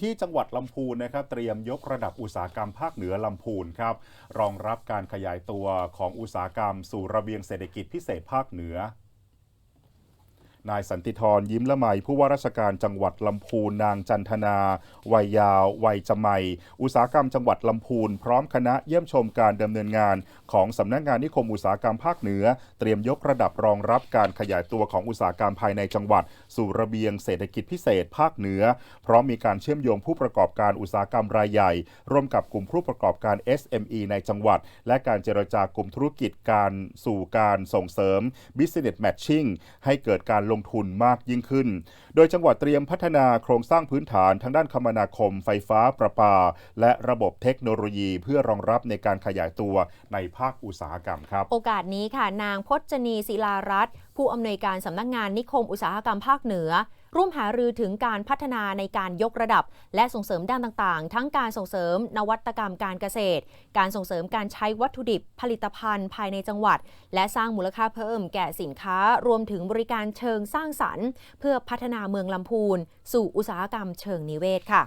ที่จังหวัดลำพูนนะครับเตรียมยกระดับอุตสาหกรรมภาคเหนือลำพูนครับรองรับการขยายตัวของอุตสาหกรรมสู่ระเบียงเศรษฐกิจพิเศษภาคเหนือ นายสันติธรยิ้มละไมผู้ว่าราชการจังหวัดลำพูนนางจันทนา วัยยาว วัยจมัย อุตสาหกรรมจังหวัดลำพูน พร้อมคณะเยี่ยมชมการดำเนินงาน ของสำนักงานนิคมอุตสาหกรรมภาคเหนือ เตรียมยกระดับรองรับการขยายตัวของอุตสาหกรรมภายในจังหวัด สู่ระเบียงเศรษฐกิจพิเศษภาคเหนือ พร้อมมีการเชื่อมโยงผู้ประกอบการอุตสาหกรรมรายใหญ่ ร่วมกับกลุ่มผู้ประกอบการ SME ในจังหวัด และการเจรจากลุ่มธุรกิจการสู่การส่งเสริม Business Matching ให้เกิดการลงทุนมากยิ่งขึ้น โดยจังหวัดเตรียมพัฒนาโครงสร้างพื้นฐานทางด้านคมนาคม ไฟฟ้าประปา และระบบเทคโนโลยีเพื่อรองรับในการขยายตัวในภาคอุตสาหกรรมครับ โอกาสนี้ค่ะนางพจนีศิลารัตน์ผู้อำนวยการสำนักงานนิคมอุตสาหกรรมภาคเหนือ ร่วมหารือถึงการพัฒนาในการยกระดับ และส่งเสริมด้านต่างๆ ทั้งการส่งเสริมนวัตกรรมการเกษตร การส่งเสริมการใช้วัตถุดิบผลิตภัณฑ์ภายในจังหวัด และสร้างมูลค่าเพิ่มแก่สินค้า รวมถึงบริการเชิงสร้างสรรค์ เพื่อพัฒนาเมืองลำพูน สู่อุตสาหกรรมเชิงนิเวศค่ะ